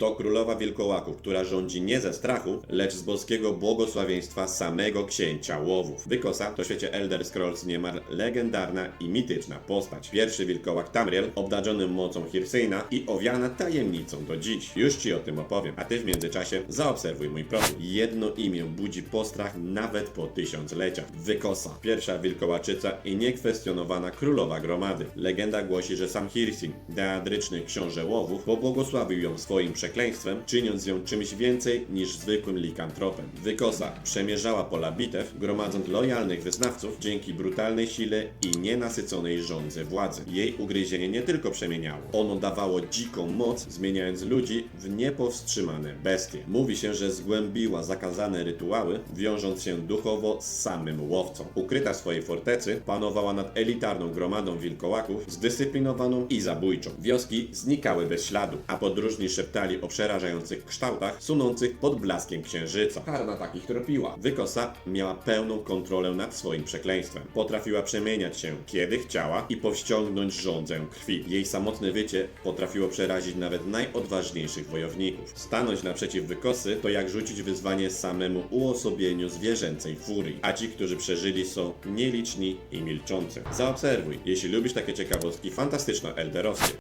To królowa wilkołaków, która rządzi nie ze strachu, lecz z boskiego błogosławieństwa samego księcia łowów. Wykosa to w świecie Elder Scrolls niemal legendarna i mityczna postać. Pierwszy wilkołak Tamriel, obdarzony mocą Hirsyna i owiana tajemnicą do dziś. Już ci o tym opowiem, a ty w międzyczasie zaobserwuj mój profil. Jedno imię budzi postrach nawet po tysiącleciach. Wykosa, pierwsza wilkołaczyca i niekwestionowana królowa gromady. Legenda głosi, że sam Hirsin, deadryczny książę łowów, pobłogosławił ją swoim przekleństwem, czyniąc ją czymś więcej niż zwykłym likantropem. Wykosa przemierzała pola bitew, gromadząc lojalnych wyznawców dzięki brutalnej sile i nienasyconej żądzy władzy. Jej ugryzienie nie tylko przemieniało, ono dawało dziką moc, zmieniając ludzi w niepowstrzymane bestie. Mówi się, że zgłębiła zakazane rytuały, wiążąc się duchowo z samym łowcą. Ukryta w swojej fortecy, panowała nad elitarną gromadą wilkołaków, zdyscyplinowaną i zabójczą. Wioski znikały bez śladu, a podróżni szeptali o przerażających kształtach sunących pod blaskiem księżyca. Karna takich tropiła. Wykosa miała pełną kontrolę nad swoim przekleństwem. Potrafiła przemieniać się kiedy chciała i powściągnąć żądzę krwi. Jej samotne wycie potrafiło przerazić nawet najodważniejszych wojowników. Stanąć naprzeciw Wykosy to jak rzucić wyzwanie samemu uosobieniu zwierzęcej furii, a ci, którzy przeżyli są nieliczni i milczący. Zaobserwuj, jeśli lubisz takie ciekawostki fantastyczno-elderowskie.